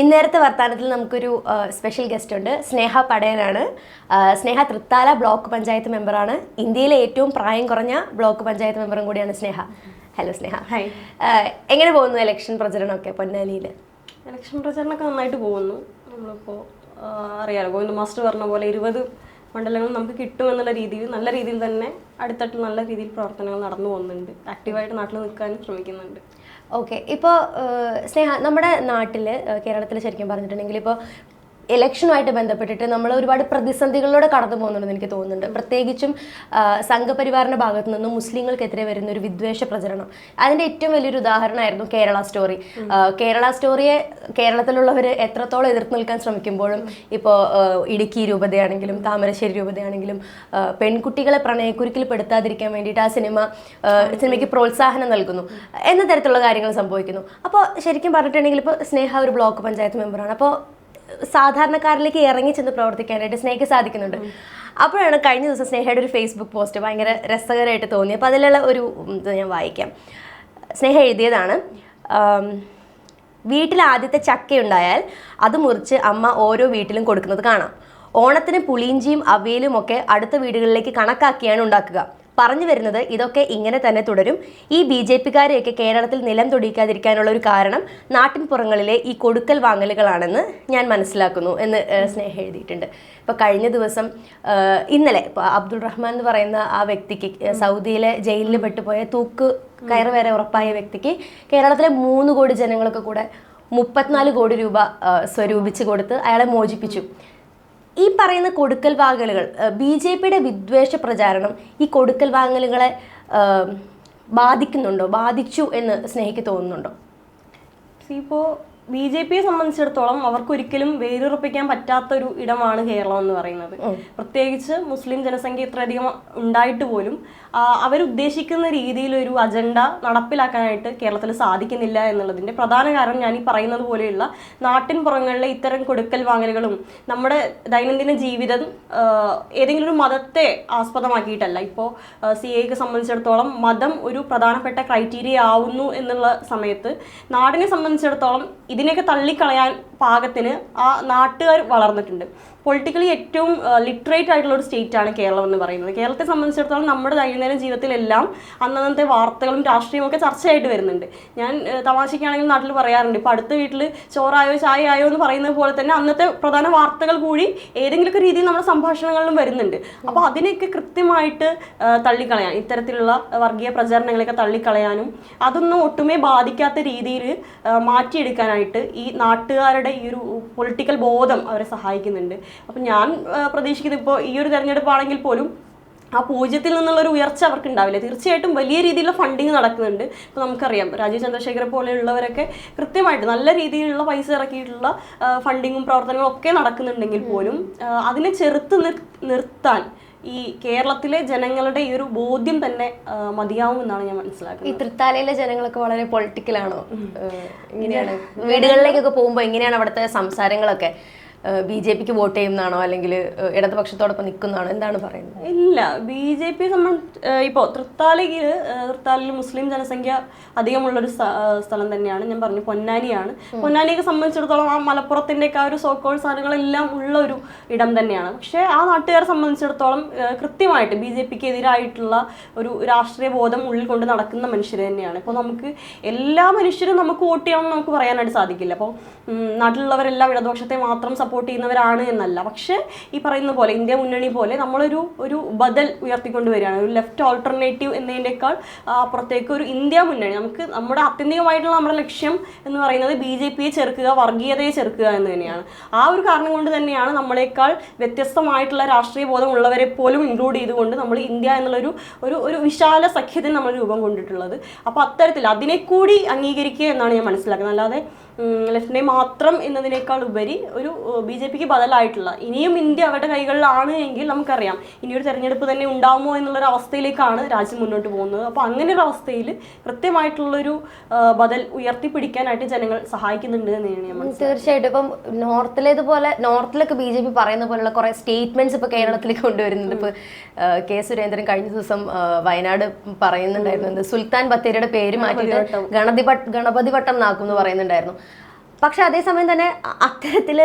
ഇന്നേരത്തെ വർത്തമാനത്തിൽ നമുക്കൊരു special guest ഉണ്ട്. സ്നേഹ പടയനാണ്. സ്നേഹ തൃത്താല ബ്ലോക്ക് പഞ്ചായത്ത് മെമ്പറാണ് ഇന്ത്യയിലെ ഏറ്റവും പ്രായം കുറഞ്ഞ ബ്ലോക്ക് പഞ്ചായത്ത് മെമ്പറും കൂടിയാണ് സ്നേഹ. ഹലോ സ്നേഹ. ഹായ് എങ്ങനെ പോകുന്നു ഇലക്ഷൻ പ്രചരണമൊക്കെ പൊന്നാനിയിൽ ഇലക്ഷൻ പ്രചരണമൊക്കെ നന്നായിട്ട് പോകുന്നു. നമ്മളിപ്പോൾ അറിയാലോ ഗോവിന്ദ മാസ്റ്റർ പറഞ്ഞ പോലെ ഇരുപത് മണ്ഡലങ്ങൾ നമുക്ക് കിട്ടും എന്നുള്ള രീതിയിൽ നല്ല രീതിയിൽ തന്നെ അടുത്തട്ട് നല്ല രീതിയിൽ പ്രവർത്തനങ്ങൾ നടന്നു പോകുന്നുണ്ട്. ആക്റ്റീവായിട്ട് നാട്ടിൽ നിൽക്കാനും ശ്രമിക്കുന്നുണ്ട്. ഓക്കെ ഇപ്പോൾ സ്നേഹ നമ്മുടെ നാട്ടിൽ കേരളത്തിൽ ശരിക്കും പറഞ്ഞിട്ടുണ്ടെങ്കിൽ ഇപ്പോൾ ഇലക്ഷനുമായിട്ട് ബന്ധപ്പെട്ടിട്ട് നമ്മൾ ഒരുപാട് പ്രതിസന്ധികളിലൂടെ കടന്നു പോകുന്നുണ്ടെന്ന് എനിക്ക് തോന്നുന്നുണ്ട്. പ്രത്യേകിച്ചും സംഘപരിവാറിന്റെ ഭാഗത്തു നിന്നും മുസ്ലിങ്ങൾക്കെതിരെ വരുന്ന ഒരു വിദ്വേഷ പ്രചരണം. അതിന്റെ ഏറ്റവും വലിയൊരു ഉദാഹരണമായിരുന്നു കേരള സ്റ്റോറി. കേരള സ്റ്റോറിയെ കേരളത്തിലുള്ളവർ എത്രത്തോളം എതിർത്ത് നിൽക്കാൻ ശ്രമിക്കുമ്പോഴും ഇപ്പോൾ ഇടുക്കി രൂപതയാണെങ്കിലും താമരശ്ശേരി രൂപതയാണെങ്കിലും പെൺകുട്ടികളെ പ്രണയക്കുരുക്കിൽ പെടുത്താതിരിക്കാൻ വേണ്ടിയിട്ട് ആ സിനിമ സിനിമയ്ക്ക് പ്രോത്സാഹനം നൽകുന്നു. എന്ന തരത്തിലുള്ള കാര്യങ്ങൾ സംഭവിക്കുന്നു. അപ്പോൾ ശരിക്കും പറഞ്ഞിട്ടുണ്ടെങ്കിൽ ഇപ്പോൾ സ്നേഹ ഒരു ബ്ലോക്ക് പഞ്ചായത്ത് മെമ്പറാണ്. അപ്പോൾ സാധാരണക്കാരിലേക്ക് ഇറങ്ങി ചെന്ന് പ്രവർത്തിക്കാനായിട്ട് സ്നേഹയ്ക്ക് സാധിക്കുന്നുണ്ട്. അപ്പോഴാണ് കഴിഞ്ഞ ദിവസം സ്നേഹയുടെ ഒരു ഫേസ്ബുക്ക് പോസ്റ്റ് ഭയങ്കര രസകരമായിട്ട് തോന്നി അപ്പോൾ അതിലുള്ള ഒരു ഇത് ഞാൻ വായിക്കാം. സ്നേഹ എഴുതിയതാണ് വീട്ടിൽ ആദ്യത്തെ ചക്കയുണ്ടായാൽ അത് മുറിച്ച് അമ്മ ഓരോ വീട്ടിലും കൊടുക്കുന്നത് കാണാം. ഓണത്തിന് പുളിയിഞ്ചിയും അവിയലും ഒക്കെ അടുത്ത വീടുകളിലേക്ക് കണക്കാക്കിയാണ് ഉണ്ടാക്കുക. പറഞ്ഞു വരുന്നത് ഇതൊക്കെ ഇങ്ങനെ തന്നെ തുടരും. ഈ ബി ജെ പിക്കാരെയൊക്കെ കേരളത്തിൽ നിലം തൊടിക്കാതിരിക്കാനുള്ള ഒരു കാരണം നാട്ടിൻപുറങ്ങളിലെ ഈ കൊടുക്കൽ വാങ്ങലുകളാണെന്ന് ഞാൻ മനസ്സിലാക്കുന്നു എന്ന് സ്നേഹം എഴുതിയിട്ടുണ്ട്. ഇപ്പോൾ കഴിഞ്ഞ ദിവസം ഇന്നലെ അബ്ദുൾ റഹ്മാൻ എന്ന് പറയുന്ന ആ വ്യക്തിക്ക് സൗദിയിലെ ജയിലിൽ പെട്ടുപോയ തൂക്ക് കയറ് വരെ ഉറപ്പായ വ്യക്തിക്ക് കേരളത്തിലെ മൂന്ന് കോടി ജനങ്ങളൊക്കെ കൂടെ മുപ്പത്തിനാല് കോടി രൂപ സ്വരൂപിച്ച് കൊടുത്ത് അയാളെ മോചിപ്പിച്ചു. ഈ പറയുന്ന കൊടുക്കൽ വാങ്ങലുകൾ ബി ജെ പിയുടെ വിദ്വേഷ പ്രചാരണം ഈ കൊടുക്കൽ വാങ്ങലുകളെ ബാധിക്കുന്നുണ്ടോ? ബാധിച്ചു എന്ന് സ്നേഹിക്ക് തോന്നുന്നുണ്ടോ? ഇപ്പോൾ ബി ജെ പിയെ സംബന്ധിച്ചിടത്തോളം അവർക്ക് ഒരിക്കലും വേരുറപ്പിക്കാൻ പറ്റാത്തൊരു ഇടമാണ് കേരളം എന്ന് പറയുന്നത്. പ്രത്യേകിച്ച് മുസ്ലിം ജനസംഖ്യ ഇത്രയധികം ഉണ്ടായിട്ട് പോലും അവരുദ്ദേശിക്കുന്ന രീതിയിലൊരു അജണ്ട നടപ്പിലാക്കാനായിട്ട് കേരളത്തിൽ സാധിക്കുന്നില്ല എന്നുള്ളതിന്റെ പ്രധാന കാരണം ഞാൻ ഈ പറയുന്നത് പോലെയുള്ള നാട്ടിൻ പുറങ്ങളിലെ ഇത്തരം കൊടുക്കൽ വാങ്ങലുകളും നമ്മുടെ ദൈനംദിന ജീവിതം ഏതെങ്കിലും ഒരു മതത്തെ ആസ്പദമാക്കിയിട്ടല്ല. ഇപ്പോൾ സി എക്ക് സംബന്ധിച്ചിടത്തോളം മതം ഒരു പ്രധാനപ്പെട്ട ക്രൈറ്റീരിയ ആവുന്നു എന്നുള്ള സമയത്ത് നാടിനെ സംബന്ധിച്ചിടത്തോളം ഇതിനെയൊക്കെ തള്ളിക്കളയാൻ പാകത്തിന് ആ നാട്ടുകാർ വളർന്നിട്ടുണ്ട്. പൊളിറ്റിക്കലി ഏറ്റവും ലിറ്ററേറ്റ് ആയിട്ടുള്ള ഒരു സ്റ്റേറ്റ് ആണ് കേരളം എന്ന് പറയുന്നത്. കേരളത്തെ സംബന്ധിച്ചിടത്തോളം നമ്മുടെ ദൈനംദിന ജീവിതത്തിലെല്ലാം അന്നന്നത്തെ വാർത്തകളും രാഷ്ട്രീയവും ഒക്കെ ചർച്ചയായിട്ട് വരുന്നുണ്ട്. ഞാൻ തമാശയ്ക്കാണെങ്കിലും നാട്ടിൽ പറയാറുണ്ട്. ഇപ്പോൾ അടുത്ത വീട്ടിൽ ചോറായോ ചായ ആയോ എന്ന് പറയുന്നത് പോലെ തന്നെ അന്നത്തെ പ്രധാന വാർത്തകൾ കൂടി ഏതെങ്കിലുമൊക്കെ രീതിയിൽ നമ്മുടെ സംഭാഷണങ്ങളിലും വരുന്നുണ്ട്. അപ്പോൾ അതിനെയൊക്കെ കൃത്യമായിട്ട് തള്ളിക്കളയാൻ ഇത്തരത്തിലുള്ള വർഗീയ പ്രചരണങ്ങളെയൊക്കെ തള്ളിക്കളയാനും അതൊന്നും ഒട്ടുമേ ബാധിക്കാത്ത രീതിയിൽ മാറ്റിയെടുക്കാനായിട്ട് ഈ നാട്ടുകാരുടെ ഈ ഒരു പൊളിറ്റിക്കൽ ബോധം അവരെ സഹായിക്കുന്നുണ്ട്. അപ്പം ഞാൻ പ്രതീക്ഷിക്കുന്നത് ഇപ്പോൾ ഈ ഒരു തെരഞ്ഞെടുപ്പാണെങ്കിൽ പോലും ആ പൂജ്യത്തിൽ നിന്നുള്ള ഒരു ഉയർച്ച അവർക്ക് ഉണ്ടാവില്ല തീർച്ചയായിട്ടും വലിയ രീതിയിലുള്ള ഫണ്ടിങ് നടക്കുന്നുണ്ട്. ഇപ്പോൾ നമുക്കറിയാം രാജീവ് ചന്ദ്രശേഖര പോലെയുള്ളവരൊക്കെ കൃത്യമായിട്ട് നല്ല രീതിയിലുള്ള പൈസ ഇറക്കിയിട്ടുള്ള ഫണ്ടിങ്ങും പ്രവർത്തനങ്ങളും ഒക്കെ നടക്കുന്നുണ്ടെങ്കിൽ പോലും അതിനെ ചെറുത്ത് നിർ നിർത്താൻ ഈ കേരളത്തിലെ ജനങ്ങളുടെ ഈ ഒരു ബോധ്യം തന്നെ മതിയാവും എന്നാണ് ഞാൻ മനസ്സിലാക്കുന്നത്. ഈ തൃത്താലയിലെ ജനങ്ങളൊക്കെ വളരെ പൊളിറ്റിക്കലാണോ ഇങ്ങനെയാണ്. വീടുകളിലേക്കൊക്കെ പോകുമ്പോൾ എങ്ങനെയാണ് അവിടുത്തെ സംസാരങ്ങളൊക്കെ? ബി ജെ പിക്ക് വോട്ട് ചെയ്യുന്നതാണോ? അല്ലെങ്കിൽ ഇടതുപക്ഷത്തോടൊപ്പം നിൽക്കുന്നതാണോ? എന്താണ് പറയുന്നത്? ഇല്ല ബി ജെ പി സംബന്ധിച്ച് ഇപ്പോൾ തൃത്താലയിൽ തൃത്താലയിൽ മുസ്ലിം ജനസംഖ്യ അധികമുള്ളൊരു സ്ഥലം തന്നെയാണ്. ഞാൻ പറഞ്ഞു പൊന്നാനിയാണ്. പൊന്നാനിയൊക്കെ സംബന്ധിച്ചിടത്തോളം ആ മലപ്പുറത്തിന്റെ ഒക്കെ ആ ഒരു സോക്കോൾ സാധനങ്ങളെല്ലാം ഉള്ള ഒരു ഇടം തന്നെയാണ്. പക്ഷേ ആ നാട്ടുകാരെ സംബന്ധിച്ചിടത്തോളം കൃത്യമായിട്ട് ബി ജെ പിക്ക് എതിരായിട്ടുള്ള ഒരു രാഷ്ട്രീയ ബോധം ഉള്ളിൽ കൊണ്ട് നടക്കുന്ന മനുഷ്യർ തന്നെയാണ്. ഇപ്പോൾ നമുക്ക് എല്ലാ മനുഷ്യരും നമുക്ക് വോട്ട് ചെയ്യണമെന്ന് നമുക്ക് പറയാനായിട്ട് സാധിക്കില്ല. അപ്പോൾ നാട്ടിലുള്ളവരെല്ലാം ഇടതുപക്ഷത്തെ മാത്രം സപ്പോർട്ട് ചെയ്യുന്നവരാണ് എന്നല്ല. പക്ഷേ ഈ പറയുന്ന പോലെ ഇന്ത്യ മുന്നണി പോലെ നമ്മളൊരു ഒരു ബദൽ ഉയർത്തിക്കൊണ്ട് വരികയാണ്. ഒരു ലെഫ്റ്റ് ഓൾട്ടർനേറ്റീവ് എന്നതിനേക്കാൾ ആ, അപ്പുറത്തേക്ക് ഒരു ഇന്ത്യ മുന്നണി. നമുക്ക് നമ്മുടെ ആത്യന്തികമായിട്ടുള്ള നമ്മുടെ ലക്ഷ്യം എന്ന് പറയുന്നത് ബി ജെ പിയെ ചെറുക്കുക വർഗീയതയെ ചെറുക്കുക എന്ന് തന്നെയാണ്. ആ ഒരു കാരണം കൊണ്ട് തന്നെയാണ് നമ്മളെക്കാൾ വ്യത്യസ്തമായിട്ടുള്ള രാഷ്ട്രീയ ബോധമുള്ളവരെ പോലും ഇൻക്ലൂഡ് ചെയ്തുകൊണ്ട് നമ്മൾ ഇന്ത്യ എന്നുള്ളൊരു ഒരു ഒരു വിശാല സഖ്യത്തിന് നമ്മൾ രൂപം കൊണ്ടിട്ടുള്ളത്. അപ്പോൾ അത്തരത്തിൽ അതിനെ കൂടി അംഗീകരിക്കുക എന്നാണ് ഞാൻ മനസ്സിലാക്കുന്നത്. അല്ലാതെ ലെഫ്റ്റിനെ മാത്രം എന്നതിനേക്കാൾ ഉപരി ഒരു ബി ജെ പിക്ക് ബദലായിട്ടുള്ള ഇനിയും ഇന്ത്യ അവരുടെ കൈകളിലാണ് എങ്കിൽ നമുക്കറിയാം ഇനിയൊരു തെരഞ്ഞെടുപ്പ് തന്നെ ഉണ്ടാകുമോ എന്നുള്ളൊരു അവസ്ഥയിലേക്കാണ് രാജ്യം മുന്നോട്ട് പോകുന്നത്. അപ്പോൾ അങ്ങനെ ഒരു അവസ്ഥയിൽ കൃത്യമായിട്ടുള്ളൊരു ബദൽ ഉയർത്തിപ്പിടിക്കാനായിട്ട് ജനങ്ങൾ സഹായിക്കുന്നുണ്ട് എന്നാണ് തന്നെയാണ് ഞാൻ തീർച്ചയായിട്ടും. ഇപ്പം നോർത്തിലേതുപോലെ നോർത്തിലൊക്കെ ബി ജെ പി പറയുന്ന പോലുള്ള കുറേ സ്റ്റേറ്റ്മെന്റ്സ് ഇപ്പോൾ കേരളത്തിലേക്ക് കൊണ്ടുവരുന്നുണ്ട്. ഇപ്പോൾ കെ സുരേന്ദ്രൻ കഴിഞ്ഞ ദിവസം വയനാട് പറയുന്നുണ്ടായിരുന്നു. സുൽത്താൻ ബത്തേരിയുടെ പേര് മാറ്റിയിട്ട് ഗണപതി ഗണപതി വട്ടം നാക്കും എന്ന് പറയുന്നുണ്ടായിരുന്നു. പക്ഷെ അതേസമയം തന്നെ അത്തരത്തിൽ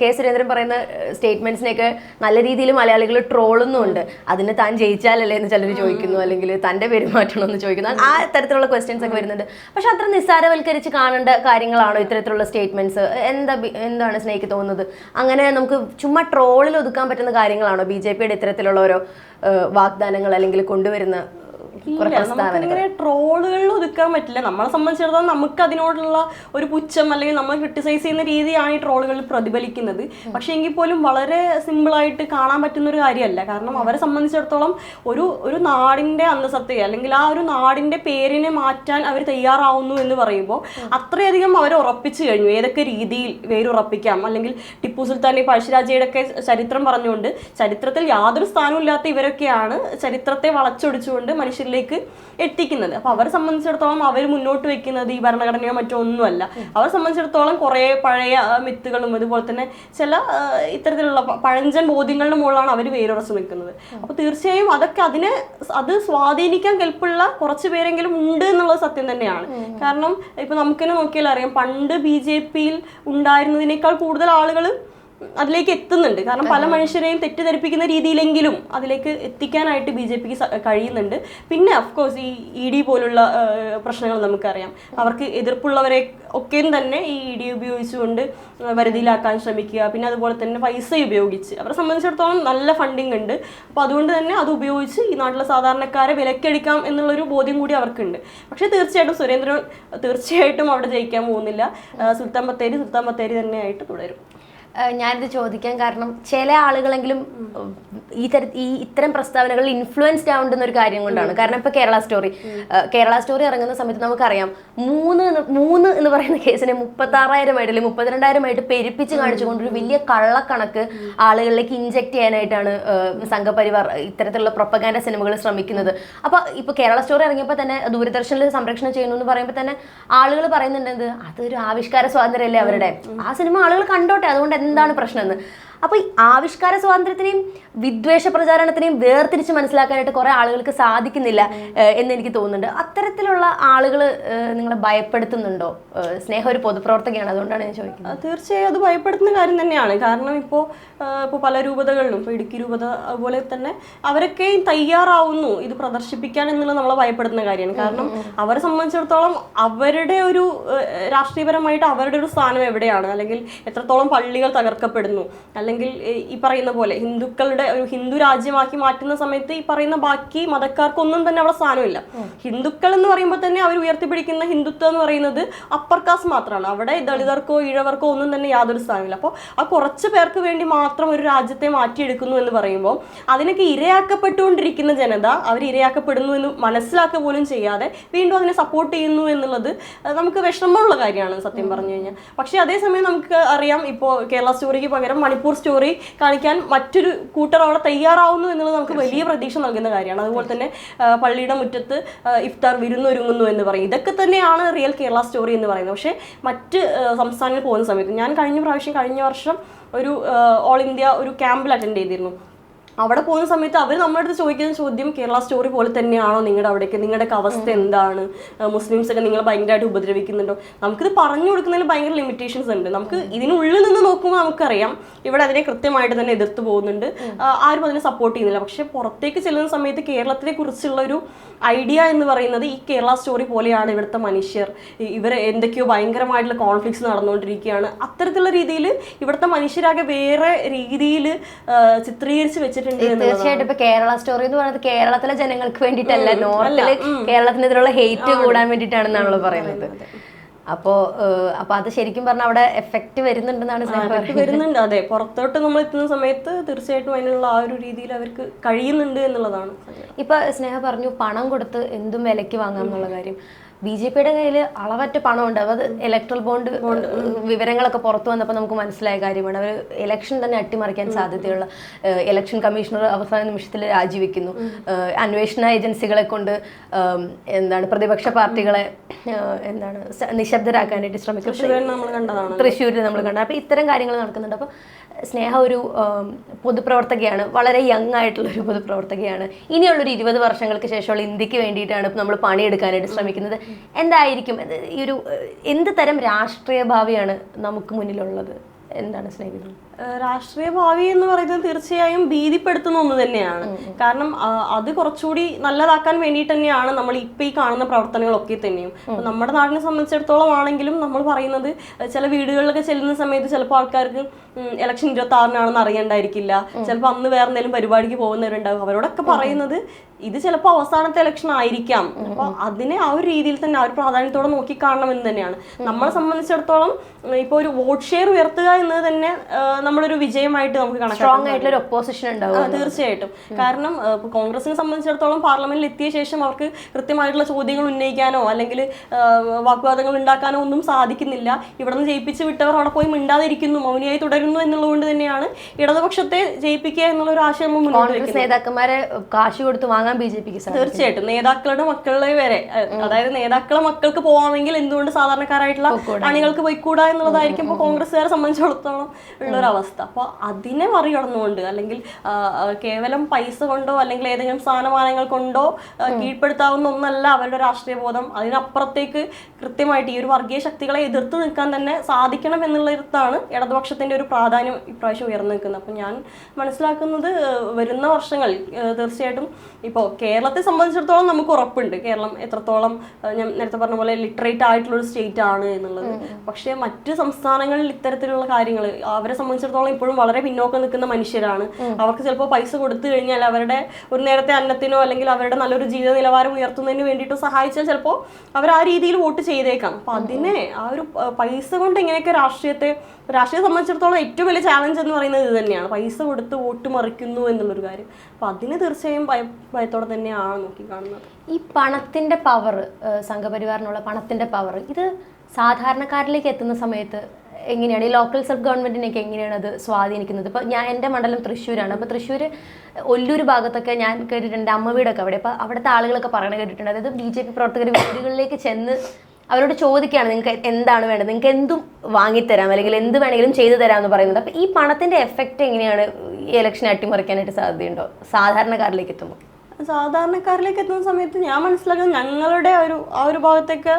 കെ സുരേന്ദ്രൻ പറയുന്ന സ്റ്റേറ്റ്മെന്റ്സിനെയൊക്കെ നല്ല രീതിയിൽ മലയാളികൾ ട്രോളുന്നുണ്ട്. അതിന് താൻ ജയിച്ചാലല്ലേ എന്ന് ചിലർ ചോദിക്കുന്നു. അല്ലെങ്കിൽ തന്റെ പെരുമാറ്റണം എന്ന് ചോദിക്കുന്നു. ആ തരത്തിലുള്ള ക്വസ്റ്റ്യൻസ് ഒക്കെ വരുന്നുണ്ട്. പക്ഷെ അത്ര നിസ്സാരവൽക്കരിച്ച് കാണേണ്ട കാര്യങ്ങളാണോ ഇത്തരത്തിലുള്ള സ്റ്റേറ്റ്മെന്റ്സ്? എന്താ എന്താണ് സ്നേഹിക്ക് തോന്നുന്നത്? അങ്ങനെ നമുക്ക് ചുമ്മാ ട്രോളിൽ ഒതുക്കാൻ പറ്റുന്ന കാര്യങ്ങളാണോ? ബി ജെ പിയുടെ ഇത്തരത്തിലുള്ള ഓരോ വാഗ്ദാനങ്ങൾ അല്ലെങ്കിൽ കൊണ്ടുവരുന്ന നമുക്കിങ്ങനെ ട്രോളുകളിൽ ഒതുക്കാൻ പറ്റില്ല. നമ്മളെ സംബന്ധിച്ചിടത്തോളം നമുക്ക് അതിനോടുള്ള ഒരു പുച്ഛം അല്ലെങ്കിൽ നമ്മൾ ക്രിട്ടിസൈസ് ചെയ്യുന്ന രീതിയാണ് ഈ ട്രോളുകളിൽ പ്രതിഫലിക്കുന്നത്. പക്ഷേ എങ്കിൽ പോലും വളരെ സിമ്പിളായിട്ട് കാണാൻ പറ്റുന്ന ഒരു കാര്യമല്ല. കാരണം അവരെ സംബന്ധിച്ചിടത്തോളം ഒരു ഒരു നാടിന്റെ അന്തസത്തെ അല്ലെങ്കിൽ ആ ഒരു നാടിന്റെ പേരിനെ മാറ്റാൻ അവർ തയ്യാറാവുന്നു എന്ന് പറയുമ്പോൾ അത്രയധികം അവർ ഉറപ്പിച്ചു കഴിഞ്ഞു. ഏതൊക്കെ രീതിയിൽ വേരുറപ്പിക്കാം? അല്ലെങ്കിൽ ടിപ്പു സുൽത്താന്റെ പഴശ്ശിരാജയുടെ ഒക്കെ ചരിത്രം പറഞ്ഞുകൊണ്ട് ചരിത്രത്തിൽ യാതൊരു സ്ഥാനവും ഇല്ലാത്ത ഇവരൊക്കെയാണ് ചരിത്രത്തെ വളച്ചൊടിച്ചുകൊണ്ട് മനുഷ്യരിലേക്ക് എത്തിക്കുന്നത്. അപ്പൊ അവരെ സംബന്ധിച്ചിടത്തോളം അവർ മുന്നോട്ട് വെക്കുന്നത് ഈ ഭരണഘടനയോ മറ്റോ ഒന്നുമല്ല. അവരെ സംബന്ധിച്ചിടത്തോളം കുറേ പഴയ മിത്തുകളും അതുപോലെ തന്നെ ചില ഇത്തരത്തിലുള്ള പഴഞ്ചൻ ബോധ്യങ്ങളുടെ മുകളിലാണ് അവർ വേരുറച്ച് നിൽക്കുന്നത്. അപ്പൊ തീർച്ചയായും അതൊക്കെ അതിനെ അത് സ്വാധീനിക്കാൻ കെൽപ്പുള്ള കുറച്ച് പേരെങ്കിലും ഉണ്ട് എന്നുള്ളത് സത്യം തന്നെയാണ്. കാരണം ഇപ്പൊ നമുക്ക് തന്നെ നോക്കിയാൽ അറിയാം പണ്ട് ബി ജെ പിയിൽ ഉണ്ടായിരുന്നതിനേക്കാൾ കൂടുതൽ ആളുകൾ അതിലേക്ക് എത്തുന്നുണ്ട്. കാരണം പല മനുഷ്യരെയും തെറ്റിദ്ധരിപ്പിക്കുന്ന രീതിയിലെങ്കിലും അതിലേക്ക് എത്തിക്കാനായിട്ട് ബി ജെ പിക്ക് കഴിയുന്നുണ്ട്. പിന്നെ അഫ്കോഴ്സ് ഈ ഇ ഡി പോലുള്ള പ്രശ്നങ്ങൾ നമുക്കറിയാം. അവർക്ക് എതിർപ്പുള്ളവരെ ഒക്കെയും തന്നെ ഈ ഇ ഡി ഉപയോഗിച്ചുകൊണ്ട് വരുതിയിലാക്കാൻ ശ്രമിക്കുക. പിന്നെ അതുപോലെ തന്നെ പൈസ ഉപയോഗിച്ച്. അവരെ സംബന്ധിച്ചിടത്തോളം നല്ല ഫണ്ടിങ് ഉണ്ട്. അപ്പോൾ അതുകൊണ്ട് തന്നെ അത് ഉപയോഗിച്ച് ഈ നാട്ടിലെ സാധാരണക്കാരെ വിലക്കടിക്കാം എന്നുള്ളൊരു ബോധ്യം കൂടി അവർക്കുണ്ട്. പക്ഷേ തീർച്ചയായിട്ടും സുരേന്ദ്രൻ തീർച്ചയായിട്ടും അവിടെ ജയിക്കാൻ പോകുന്നില്ല. സുൽത്താൻ ബത്തേരി സുൽത്താൻ ബത്തേരി തന്നെയായിട്ട് തുടരും. ഞാനിത് ചോദിക്കാൻ കാരണം ചില ആളുകളെങ്കിലും ഈ തര ഈ ഇത്തരം പ്രസ്താവനകളിൽ ഇൻഫ്ലുവൻസ്ഡ് ആവുന്ന ഒരു കാര്യം കൊണ്ടാണ്. കാരണം ഇപ്പൊ കേരള സ്റ്റോറി കേരള സ്റ്റോറി ഇറങ്ങുന്ന സമയത്ത് നമുക്കറിയാം മൂന്ന് മൂന്ന് എന്ന് പറയുന്ന കേസിനെ മുപ്പത്തി ആറായിരമായിട്ട് അല്ലെങ്കിൽ മുപ്പത്തിരണ്ടായിരമായിട്ട് പെരുപ്പിച്ച് കാണിച്ചുകൊണ്ട് ഒരു വലിയ കള്ളക്കണക്ക് ആളുകളിലേക്ക് ഇഞ്ചെക്ട് ചെയ്യാനായിട്ടാണ് സംഘപരിവാർ ഇത്തരത്തിലുള്ള പ്രൊപ്പഗാൻഡ സിനിമകൾ ശ്രമിക്കുന്നത്. അപ്പൊ ഇപ്പൊ കേരള സ്റ്റോറി ഇറങ്ങിയപ്പോൾ തന്നെ ദൂരദർശനിൽ സംരക്ഷണം ചെയ്യുന്നു എന്ന് പറയുമ്പോൾ തന്നെ ആളുകൾ പറയുന്നുണ്ട് അതൊരു ആവിഷ്കാര സ്വാതന്ത്ര്യമല്ലേ അവരുടെ? ആ സിനിമ ആളുകൾ കണ്ടോട്ടെ. അതുകൊണ്ട് എന്താണ് പ്രശ്നം എന്ന്? അപ്പൊ ഈ ആവിഷ്കാര സ്വാതന്ത്ര്യത്തിനെയും വിദ്വേഷ പ്രചാരണത്തിനെയും വേർതിരിച്ച് മനസ്സിലാക്കാനായിട്ട് കുറേ ആളുകൾക്ക് സാധിക്കുന്നില്ല എന്ന് എനിക്ക് തോന്നുന്നുണ്ട്. അത്തരത്തിലുള്ള ആളുകൾ നിങ്ങളെ ഭയപ്പെടുത്തുന്നുണ്ടോ? സ്നേഹം ഒരു പൊതുപ്രവർത്തകയാണ് അതുകൊണ്ടാണ് ഞാൻ ചോദിക്കുന്നത്. തീർച്ചയായും അത് ഭയപ്പെടുത്തുന്ന കാര്യം തന്നെയാണ്. കാരണം ഇപ്പോൾ ഇപ്പോൾ പല രൂപതകളിലും ഇപ്പോൾ ഇടുക്കി രൂപത അതുപോലെ തന്നെ അവരൊക്കെയും തയ്യാറാവുന്നു. ഇത് പ്രദർശിപ്പിക്കാൻ എന്നുള്ളത് നമ്മളെ ഭയപ്പെടുത്തുന്ന കാര്യമാണ്. കാരണം അവരെ സംബന്ധിച്ചിടത്തോളം അവരുടെ ഒരു രാഷ്ട്രീയപരമായിട്ട് അവരുടെ ഒരു സ്ഥാനം എവിടെയാണ്? അല്ലെങ്കിൽ എത്രത്തോളം പള്ളികൾ തകർക്കപ്പെടുന്നു? അല്ലെങ്കിൽ ഏഹ്, ഈ പറയുന്ന പോലെ ഹിന്ദുക്കളുടെ ഒരു ഹിന്ദു രാജ്യമാക്കി മാറ്റുന്ന സമയത്ത് ഈ പറയുന്ന ബാക്കി മതക്കാർക്കൊന്നും തന്നെ അവിടെ സ്ഥാനമില്ല. ഹിന്ദുക്കൾ എന്ന് പറയുമ്പോൾ തന്നെ അവർ ഉയർത്തിപ്പിടിക്കുന്ന ഹിന്ദുത്വം എന്ന് പറയുന്നത് അപ്പർ കാസ്റ്റ് മാത്രമാണ് അവിടെ ദളിതർക്കോ ഈഴവർക്കോ ഒന്നും തന്നെ യാതൊരു സ്ഥാനമില്ല. അപ്പോൾ ആ കുറച്ച് പേർക്ക് വേണ്ടി മാത്രം ഒരു രാജ്യത്തെ മാറ്റിയെടുക്കുന്നു എന്ന് പറയുമ്പോൾ അതിനൊക്കെ ഇരയാക്കപ്പെട്ടുകൊണ്ടിരിക്കുന്ന ജനത അവർ ഇരയാക്കപ്പെടുന്നു എന്ന് മനസ്സിലാക്കുക പോലും ചെയ്യാതെ വീണ്ടും അതിനെ സപ്പോർട്ട് ചെയ്യുന്നു എന്നുള്ളത് നമുക്ക് വിഷമമുള്ള കാര്യമാണ് സത്യം പറഞ്ഞു കഴിഞ്ഞാൽ. പക്ഷേ അതേസമയം നമുക്ക് അറിയാം ഇപ്പോൾ കേരള സ്റ്റോറിക്ക് പകരം മണിപ്പൂർ സ്റ്റോറി കാണിക്കാൻ മറ്റൊരു കൂട്ടർ അവിടെ തയ്യാറാവുന്നു എന്നുള്ളത് നമുക്ക് വലിയ പ്രതീക്ഷ നൽകുന്ന കാര്യമാണ്. അതുപോലെ തന്നെ പള്ളിയുടെ മുറ്റത്ത് ഇഫ്താർ വിരുന്നൊരുങ്ങുന്നു എന്ന് പറയും. ഇതൊക്കെ തന്നെയാണ് റിയൽ കേരള സ്റ്റോറി എന്ന് പറയുന്നത്. പക്ഷേ മറ്റ് സംസ്ഥാനങ്ങളിൽ പോകുന്ന സമയത്ത് ഞാൻ കഴിഞ്ഞ പ്രാവശ്യം കഴിഞ്ഞ വർഷം ഒരു ഓൾ ഇന്ത്യ ഒരു ക്യാമ്പിൽ അറ്റൻഡ് ചെയ്തിരുന്നു. അവിടെ പോകുന്ന സമയത്ത് അവർ നമ്മുടെ അടുത്ത് ചോദിക്കുന്ന ചോദ്യം കേരള സ്റ്റോറി പോലെ തന്നെയാണോ നിങ്ങളുടെ അവിടേക്ക് നിങ്ങളുടെയൊക്കെ അവസ്ഥ എന്താണ്? മുസ്ലിംസ് ഒക്കെ നിങ്ങളെ ഭയങ്കരമായിട്ട് ഉപദ്രവിക്കുന്നുണ്ടോ? നമുക്കിത് പറഞ്ഞു കൊടുക്കുന്നതിൽ ഭയങ്കര ലിമിറ്റേഷൻസ് ഉണ്ട്. നമുക്ക് ഇതിനുള്ളിൽ നിന്ന് നോക്കുമ്പോൾ നമുക്കറിയാം. ഇവിടെ അതിനെ കൃത്യമായിട്ട് തന്നെ എതിർത്ത് പോകുന്നുണ്ട്. ആരും അതിനെ സപ്പോർട്ട് ചെയ്യുന്നില്ല. പക്ഷെ പുറത്തേക്ക് ചെല്ലുന്ന സമയത്ത് കേരളത്തിനെ കുറിച്ചുള്ള ഒരു ഐഡിയ എന്ന് പറയുന്നത് ഈ കേരള സ്റ്റോറി പോലെയാണ് ഇവിടുത്തെ മനുഷ്യർ. ഇവർ എന്തൊക്കെയോ ഭയങ്കരമായിട്ടുള്ള കോൺഫ്ലിക്ട്സ് നടന്നുകൊണ്ടിരിക്കുകയാണ്. അത്തരത്തിലുള്ള രീതിയിൽ ഇവിടുത്തെ മനുഷ്യരാകെ വേറെ രീതിയിൽ ചിത്രീകരിച്ച് വെച്ചിട്ടുണ്ട്. തീർച്ചയായിട്ടും ഇപ്പൊ കേരള സ്റ്റോറി എന്ന് പറയുന്നത് കേരളത്തിലെ ജനങ്ങൾക്ക് വേണ്ടിയിട്ടല്ല നോർത്തിൽ കേരളത്തിനെതിരുള്ള ഹെയ്റ്റ് കൂടാൻ വേണ്ടിയിട്ടാണെന്നാണല്ലോ പറയുന്നത്. അപ്പോ അപ്പൊ അത് ശരിക്കും പറഞ്ഞാൽ അവിടെ എഫക്റ്റ് വരുന്നുണ്ടെന്നാണ് വരുന്നുണ്ട്. അതെ പുറത്തോട്ട് നമ്മൾ എത്തുന്ന സമയത്ത് തീർച്ചയായിട്ടും അതിനുള്ള ആ ഒരു രീതിയിൽ അവർക്ക് കഴിയുന്നുണ്ട് എന്നുള്ളതാണ് ഇപ്പൊ സ്നേഹ പറഞ്ഞു പണം കൊടുത്ത് എന്തും വിലയ്ക്ക് വാങ്ങാം എന്നുള്ള കാര്യം. ബി ജെ പിയുടെ കയ്യിൽ അളവറ്റ പണമുണ്ട്. അത് ഇലക്ട്രൽ ബോണ്ട് വിവരങ്ങളൊക്കെ പുറത്തു വന്നപ്പോൾ നമുക്ക് മനസ്സിലായ കാര്യമാണ്. അവർ ഇലക്ഷൻ തന്നെ അട്ടിമറിക്കാൻ സാധ്യതയുള്ള ഇലക്ഷൻ കമ്മീഷണർ അവസാന നിമിഷത്തിൽ രാജിവെക്കുന്നു. അന്വേഷണ ഏജൻസികളെ കൊണ്ട് എന്താണ് പ്രതിപക്ഷ പാർട്ടികളെ എന്താണ് നിശബ്ദരാക്കാനായിട്ട് ശ്രമിക്കുന്നു. തൃശ്ശൂരിൽ നമ്മൾ കണ്ടതാണ്. തൃശ്ശൂരിൽ നമ്മൾ കണ്ടത് അപ്പോൾ ഇത്തരം കാര്യങ്ങൾ നടക്കുന്നുണ്ട്. അപ്പോൾ സ്നേഹ ഒരു പൊതുപ്രവർത്തകയാണ് വളരെ യങ് ആയിട്ടുള്ള ഒരു പൊതുപ്രവർത്തകയാണ്. ഇനിയുള്ളൊരു ഇരുപത് വർഷങ്ങൾക്ക് ശേഷമുള്ള ഇന്ത്യയ്ക്ക് വേണ്ടിയിട്ടാണ് നമ്മൾ പണിയെടുക്കാനായിട്ട് ശ്രമിക്കുന്നത്. എന്തായിരിക്കും? ഈ ഒരു എന്ത് തരം രാഷ്ട്രീയ ഭാവിയാണ് നമുക്ക് മുന്നിലുള്ളത്? എന്താണ് സ്നേഹിതം രാഷ്ട്രീയ ഭാവി എന്ന് പറയുന്നത് തീർച്ചയായും ഭീതിപ്പെടുത്തുന്ന ഒന്ന് തന്നെയാണ്. കാരണം അത് കുറച്ചുകൂടി നല്ലതാക്കാൻ വേണ്ടിയിട്ട് തന്നെയാണ് നമ്മൾ ഇപ്പൊ ഈ കാണുന്ന പ്രവർത്തനങ്ങളൊക്കെ തന്നെയും. നമ്മുടെ നാടിനെ സംബന്ധിച്ചിടത്തോളം ആണെങ്കിലും നമ്മൾ പറയുന്നത് ചില വീടുകളിലൊക്കെ ചെല്ലുന്ന സമയത്ത് ചിലപ്പോൾ ആൾക്കാർക്ക് ഇലക്ഷൻ ഇരുപത്തി ആറിനാണെന്ന് അറിയണ്ടായിരിക്കില്ല. ചിലപ്പോൾ അന്ന് വേറെ എന്തെങ്കിലും പരിപാടിക്ക് പോകുന്നവരുണ്ടാവും അവരോടൊക്കെ പറയുന്നത് ഇത് ചിലപ്പോൾ അവസാനത്തെ ഇലക്ഷൻ ആയിരിക്കാം. അപ്പൊ അതിനെ ആ ഒരു രീതിയിൽ തന്നെ ആ ഒരു പ്രാധാന്യത്തോടെ നോക്കി കാണണമെന്ന് തന്നെയാണ്. നമ്മളെ സംബന്ധിച്ചിടത്തോളം ഇപ്പൊ ഒരു വോട്ട് ഷെയർ ഉയർത്തുക എന്നത് തന്നെ നമ്മളൊരു വിജയമായിട്ട് നമുക്ക് കണക്കാക്കാം സ്ട്രോങ് ആയിട്ടുള്ള ഒരു ഒപ്പോസിഷൻ ഉണ്ടാവും തീർച്ചയായിട്ടും. കാരണം കോൺഗ്രസിനെ സംബന്ധിച്ചിടത്തോളം പാർലമെന്റിൽ എത്തിയ ശേഷം അവർക്ക് കൃത്യമായിട്ടുള്ള ചോദ്യങ്ങൾ ഉന്നയിക്കാനോ അല്ലെങ്കിൽ വാഗ്വാദങ്ങൾ ഉണ്ടാക്കാനോ ഒന്നും സാധിക്കുന്നില്ല. ഇവിടെ നിന്ന് ജയിപ്പിച്ച് വിട്ടവർ അവിടെ പോയി മിണ്ടാതിരിക്കുന്നു മൗനിയായി തുടരുന്നു എന്നുള്ളതുകൊണ്ട് തന്നെയാണ് ഇടതുപക്ഷത്തെ ജയിപ്പിക്കുക എന്നുള്ള ഒരു ആശയം കോൺഗ്രസ് നേതാക്കന്മാരെ കാശ് കൊടുത്ത് വാങ്ങാൻ ബി ജെ പിക്ക് തീർച്ചയായിട്ടും. നേതാക്കളുടെ മക്കളെ വരെ. അതായത് നേതാക്കളെ മക്കൾക്ക് പോവാമെങ്കിൽ എന്തുകൊണ്ട് സാധാരണക്കാരായിട്ടുള്ള അണികൾക്ക് പോയിക്കൂടാ എന്നുള്ളതായിരിക്കും ഇപ്പോൾ കോൺഗ്രസ്സുകാരെ സംബന്ധിച്ചിടത്തോളം ഉള്ള ഒരു അവസ്ഥ അപ്പോൾ അതിനെ മറികടന്നുകൊണ്ട് അല്ലെങ്കിൽ കേവലം പൈസ കൊണ്ടോ അല്ലെങ്കിൽ ഏതെങ്കിലും സ്ഥാനമാനങ്ങൾ കൊണ്ടോ കീഴ്പ്പെടുത്താവുന്ന ഒന്നല്ല അവരുടെ രാഷ്ട്രീയ ബോധം. അതിനപ്പുറത്തേക്ക് കൃത്യമായിട്ട് ഈ ഒരു വർഗീയ ശക്തികളെ എതിർത്ത് നിൽക്കാൻ തന്നെ സാധിക്കണം എന്നുള്ളിടത്താണ് ഇടതുപക്ഷത്തിന്റെ ഒരു പ്രാധാന്യം ഇപ്രാവശ്യം ഉയർന്നു നിൽക്കുന്നത്. അപ്പം ഞാൻ മനസ്സിലാക്കുന്നത് വരുന്ന വർഷങ്ങൾ തീർച്ചയായിട്ടും ഇപ്പോൾ കേരളത്തെ സംബന്ധിച്ചിടത്തോളം നമുക്ക് ഉറപ്പുണ്ട്. കേരളം എത്രത്തോളം ഞാൻ നേരത്തെ പറഞ്ഞ പോലെ ലിറ്ററേറ്റ് ആയിട്ടുള്ള ഒരു സ്റ്റേറ്റ് ആണ് എന്നുള്ളത്. പക്ഷേ മറ്റ് സംസ്ഥാനങ്ങളിൽ ഇത്തരത്തിലുള്ള കാര്യങ്ങൾ അവരെ സംബന്ധിച്ചിടത്തോളം ഇപ്പോഴും വളരെ പിന്നോക്കം നിൽക്കുന്ന മനുഷ്യരാണ്. അവർക്ക് ചിലപ്പോൾ പൈസ കൊടുത്തു കഴിഞ്ഞാൽ അവരുടെ ഒരു നേരത്തെ അന്നത്തിനോ അല്ലെങ്കിൽ അവരുടെ നല്ലൊരു ജീവിത നിലവാരം ഉയർത്തുന്നതിന് വേണ്ടിയിട്ട് സഹായിച്ചാൽ ചിലപ്പോൾ അവർ ആ രീതിയിൽ വോട്ട് ചെയ്തേക്കാം. അപ്പൊ അതിനെ ആ ഒരു പൈസ കൊണ്ട് എങ്ങനെയൊക്കെ രാഷ്ട്രീയത്തെ രാഷ്ട്രീയത്തെ സംബന്ധിച്ചിടത്തോളം ഏറ്റവും വലിയ ചാലഞ്ച് എന്ന് പറയുന്നത് ഇത് തന്നെയാണ്. പൈസ കൊടുത്ത് വോട്ട് മറിക്കുന്നു എന്നുള്ളൊരു കാര്യം. അപ്പൊ അതിന് തീർച്ചയായും ഭയ ഭയത്തോടെ തന്നെയാണ് നോക്കി കാണുന്നത്. ഈ പണത്തിന്റെ പവർ സംഘപരിവാറിനുള്ള പണത്തിന്റെ പവർ ഇത് സാധാരണക്കാരിലേക്ക് എത്തുന്ന സമയത്ത് എങ്ങനെയാണ്? ഈ ലോക്കൽ സെൽഫ് ഗവൺമെന്റിനെയൊക്കെ എങ്ങനെയാണ് അത് സ്വാധീനിക്കുന്നത്? ഇപ്പോൾ ഞാൻ എന്റെ മണ്ഡലം തൃശ്ശൂരാണ്. അപ്പോൾ തൃശ്ശൂർ ഒല്ലൂർ ഭാഗത്തൊക്കെ ഞാൻ കേട്ടിട്ടുണ്ട് അമ്മ വീടൊക്കെ അവിടെ. അപ്പോൾ അവിടുത്തെ ആളുകളൊക്കെ പറയണ കേട്ടിട്ടുണ്ട്. അതായത് ബി ജെ പി പ്രവർത്തകർ വീടുകളിലേക്ക് ചെന്ന് അവരോട് ചോദിക്കുകയാണ് നിങ്ങൾക്ക് എന്താണ് വേണ്ടത്? നിങ്ങൾക്ക് എന്തും വാങ്ങിത്തരാം അല്ലെങ്കിൽ എന്ത് വേണമെങ്കിലും ചെയ്തു തരാം എന്ന് പറയുന്നത്. അപ്പോൾ ഈ പണത്തിന്റെ എഫക്റ്റ് എങ്ങനെയാണ് ഈ ഇലക്ഷൻ അട്ടിമറിക്കാനായിട്ട് സാധ്യതയുണ്ടോ? സാധാരണക്കാരിലേക്ക് എത്തുമ്പോൾ. സാധാരണക്കാരിലേക്ക് എത്തുന്ന സമയത്ത് ഞാൻ മനസ്സിലാക്കുന്നത് ഞങ്ങളുടെ ഒരു ആ ഒരു ഭാഗത്തേക്ക്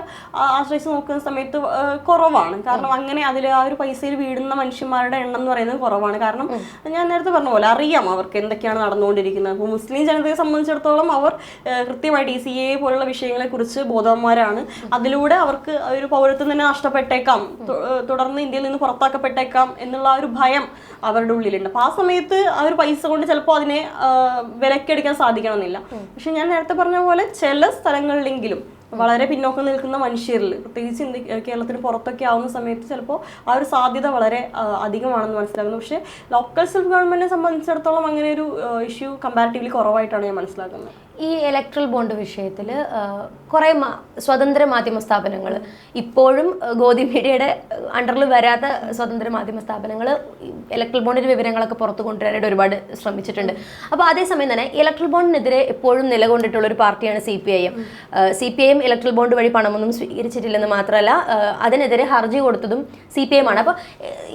ആശ്രയിച്ച് നോക്കുന്ന സമയത്ത് കുറവാണ്. കാരണം അങ്ങനെ അതിൽ ആ ഒരു പൈസയിൽ വീടുന്ന മനുഷ്യന്മാരുടെ എണ്ണം എന്ന് പറയുന്നത് കുറവാണ്. കാരണം ഞാൻ നേരത്തെ പറഞ്ഞ പോലെ അറിയാം അവർക്ക് എന്തൊക്കെയാണ് നടന്നുകൊണ്ടിരിക്കുന്നത്. അപ്പോൾ മുസ്ലിം ജനതയെ സംബന്ധിച്ചിടത്തോളം അവർ കൃത്യമായിട്ട് ഈ സി എ പോലുള്ള വിഷയങ്ങളെക്കുറിച്ച് ബോധവാന്മാരാണ്. അതിലൂടെ അവർക്ക് ഒരു പൗരത്വം തന്നെ നഷ്ടപ്പെട്ടേക്കാം. തുടർന്ന് ഇന്ത്യയിൽ നിന്ന് പുറത്താക്കപ്പെട്ടേക്കാം എന്നുള്ള ആ ഒരു ഭയം അവരുടെ ഉള്ളിലുണ്ട്. അപ്പോൾ ആ സമയത്ത് ആ ഒരു പൈസ കൊണ്ട് ചിലപ്പോൾ അതിനെ വിലക്കെടുക്കാൻ സാധിക്കണമെന്നില്ല. പക്ഷെ ഞാൻ നേരത്തെ പറഞ്ഞ പോലെ ചില സ്ഥലങ്ങളിലെങ്കിലും വളരെ പിന്നോക്കം നിൽക്കുന്ന മനുഷ്യരിൽ പ്രത്യേകിച്ച് ഇന്ത്യ കേരളത്തിന് പുറത്തൊക്കെ ആവുന്ന സമയത്ത് ചിലപ്പോൾ ആ ഒരു സാധ്യത വളരെ അധികമാണെന്ന് മനസ്സിലാക്കുന്നു പക്ഷേ ലോക്കൽ സെൽഫ് ഗവൺമെന്റിനെ സംബന്ധിച്ചിടത്തോളം അങ്ങനെ ഒരു ഇഷ്യൂ കമ്പാരിറ്റീവ്ലി കുറവായിട്ടാണ് ഞാൻ മനസ്സിലാക്കുന്നത്. ഈ ഇലക്ട്രൽ ബോണ്ട് വിഷയത്തിൽ കുറേ സ്വതന്ത്ര മാധ്യമ സ്ഥാപനങ്ങൾ ഇപ്പോഴും ഗോതി മീഡിയയുടെ അണ്ടറിൽ വരാത്ത സ്വതന്ത്ര മാധ്യമ സ്ഥാപനങ്ങൾ ഇലക്ട്രൽ ബോണ്ടിന്റെ വിവരങ്ങളൊക്കെ പുറത്തു കൊണ്ടുവരാനായിട്ട് ഒരുപാട് ശ്രമിച്ചിട്ടുണ്ട്. അപ്പോൾ അതേസമയം തന്നെ ഇലക്ട്രൽ ബോണ്ടിനെതിരെ എപ്പോഴും നിലകൊണ്ടിട്ടുള്ള ഒരു പാർട്ടിയാണ് C P I M C P I M electoral bond വഴി പണമൊന്നും സ്വീകരിച്ചിട്ടില്ലെന്ന് മാത്രമല്ല അതിനെതിരെ ഹർജി കൊടുത്തതും സി പി ഐ എം ആണ്. അപ്പോൾ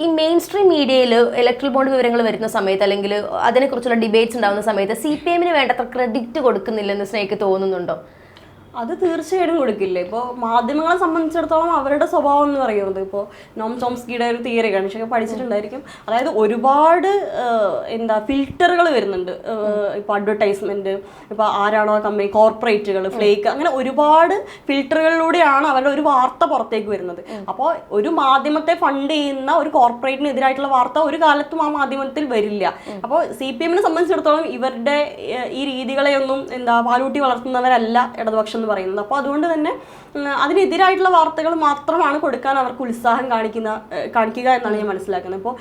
ഈ മെയിൻ സ്ട്രീം മീഡിയയിൽ ഇലക്ട്രൽ ബോണ്ട് വിവരങ്ങൾ വരുന്ന സമയത്ത് അല്ലെങ്കിൽ അതിനെക്കുറിച്ചുള്ള ഡിബേറ്റ്സ് ഉണ്ടാകുന്ന സമയത്ത് സി പി എമ്മിന് വേണ്ടത്ര ക്രെഡിറ്റ് കൊടുക്കുന്നില്ലെന്ന് സ്നേഹിക്ക് തോന്നുന്നുണ്ടോ? അത് തീർച്ചയായിട്ടും കൊടുക്കില്ല? ഇപ്പോൾ മാധ്യമങ്ങളെ സംബന്ധിച്ചിടത്തോളം അവരുടെ സ്വഭാവം എന്ന് പറയുന്നത് ഇപ്പോൾ നോം ചോംസ്കിയുടെ ഒരു തിയറി ഗണിച്ചൊക്കെ പഠിച്ചിട്ടുണ്ടായിരിക്കും. അതായത് ഒരുപാട് എന്താ ഫിൽറ്ററുകൾ വരുന്നുണ്ട്. ഇപ്പോൾ അഡ്വർടൈസ്മെന്റ് ഇപ്പോൾ ആരാണോ കമ്പനി കോർപ്പറേറ്റുകൾ ഫ്ലേക്ക് അങ്ങനെ ഒരുപാട് ഫിൽറ്ററുകളിലൂടെയാണ് അവരുടെ ഒരു വാർത്ത പുറത്തേക്ക് വരുന്നത്. അപ്പോൾ ഒരു മാധ്യമത്തെ ഫണ്ട് ചെയ്യുന്ന ഒരു കോർപ്പറേറ്റിനെതിരായിട്ടുള്ള വാർത്ത ഒരു കാലത്തും ആ മാധ്യമത്തിൽ വരില്ല. അപ്പോൾ സി പി എമ്മിനെ സംബന്ധിച്ചിടത്തോളം ഇവരുടെ ഈ രീതികളെയൊന്നും എന്താ പാലൂട്ടി വളർത്തുന്നവരല്ല ഇടതുപക്ഷം പറയുന്നത്. അപ്പോൾ അതുകൊണ്ട് തന്നെ അതിനെതിരായിട്ടുള്ള വാർത്തകൾ മാത്രമാണ് കൊടുക്കാൻ അവർക്ക് ഉത്സാഹം കാണിക്കുന്ന കാണിക്കുക എന്നാണ് ഞാൻ മനസ്സിലാക്കുന്നത്. ഇപ്പോൾ